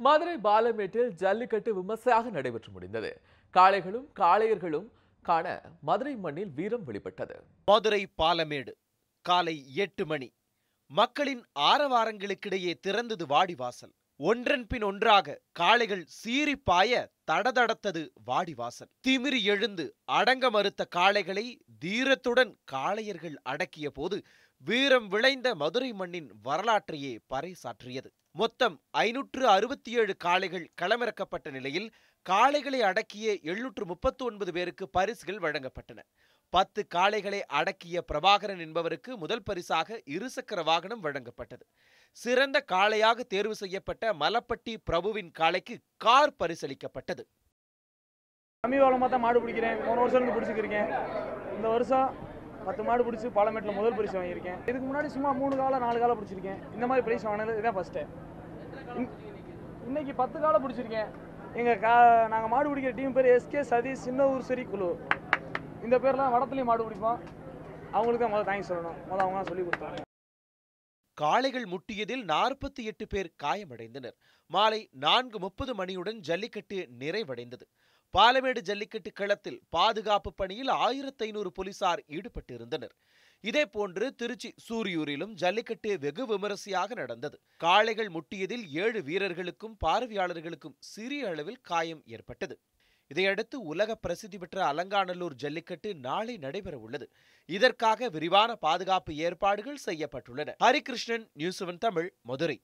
மதுரை பாலமேட்டில் ஜல்லிக்கட்டு விமர்சையாக நடைபெற்று முடிந்தது. காளைகளும் காளையர்களும் காண மதுரை மண்ணில் வீரம் வெளிப்பட்டது. மதுரை பாலமேடு காலை எட்டு மணி. மக்களின் ஆரவாரங்களுக்கிடையே திறந்தது வாடிவாசல் ஒன்றன் பின் ஒன்றாக காளைகள் சீறிப்பாய பாய தடதடத்தது வாடிவாசல். திமிரி எழுந்து அடங்க மறுத்த காளைகளை தீரத்துடன் காளையர்கள் அடக்கிய போது வீரம் விளைந்த மதுரை மண்ணின் வரலாற்றையே பறைசாற்றியது. மொத்தம் ஐநூற்று அறுபத்தி ஏழு காளைகள் களமிறக்கப்பட்ட நிலையில் காளைகளை அடக்கிய எழுநூற்று முப்பத்தி ஒன்பது பேருக்கு பரிசுகள் வழங்கப்பட்டன. பத்து காளைகளை அடக்கிய பிரபாகரன் என்பவருக்கு முதல் பரிசாக இருசக்கர வாகனம் வழங்கப்பட்டது. சிறந்த காளையாக தேர்வு செய்யப்பட்ட மலப்பட்டி பிரபுவின் காளைக்கு கார் பரிசளிக்கப்பட்டது. சமீபகாலமாக தான் மாடு பிடிக்கிறேன். போன வருஷம் இருந்து பிடிச்சிருக்கேன் இந்த வருஷம் பத்து மாடு பிடிச்சி பாலமேட்டில் முதல் பரிசு வாங்கியிருக்கேன். இதுக்கு முன்னாடி சும்மா மூணு காலம் நாலு காலம் பிடிச்சிருக்கேன். இந்த மாதிரி பிரைஸ் வாங்கினது இதான் ஃபஸ்ட்டு இன்னைக்கு பத்து காலம் பிடிச்சிருக்கேன். எங்கள் கா நாங்கள் மாடு பிடிக்கிற டீம் பேர் எஸ்கே சதீஷ் சின்ன ஊர் சரி குழு இந்த பேர்லாம் வடத்துலேயும் மாடு பிடிப்போம் அவங்களுக்கு தான் முதல்ல தேங்க்ஸ் சொல்லணும். முதல்ல அவங்க தான் சொல்லி கொடுத்தாங்க காளைகள் முட்டியதில் நாற்பத்தி எட்டு பேர் காயமடைந்தனர். மாலை நான்கு முப்பது மணியுடன் ஜல்லிக்கட்டு நிறைவடைந்தது. பாலமேடு ஜல்லிக்கட்டு களத்தில் பாதுகாப்பு பணியில் ஆயிரத்தி ஐநூறு போலீசார் ஈடுபட்டிருந்தனர். இதேபோன்று திருச்சி சூரியூரிலும் ஜல்லிக்கட்டு வெகு விமரிசையாக நடந்தது. காளைகள் முட்டியதில் ஏழு வீரர்களுக்கும் பார்வையாளர்களுக்கும் சிறிய அளவில் காயம் ஏற்பட்டது. இதையடுத்து உலக பிரசித்தி பெற்ற அலங்காநல்லூர் ஜல்லிக்கட்டு நாளை நடைபெற உள்ளது இதற்காக விரிவான பாதுகாப்பு ஏற்பாடுகள் செய்யப்பட்டுள்ளன. Harikrishnan news seven Tamil Madurai.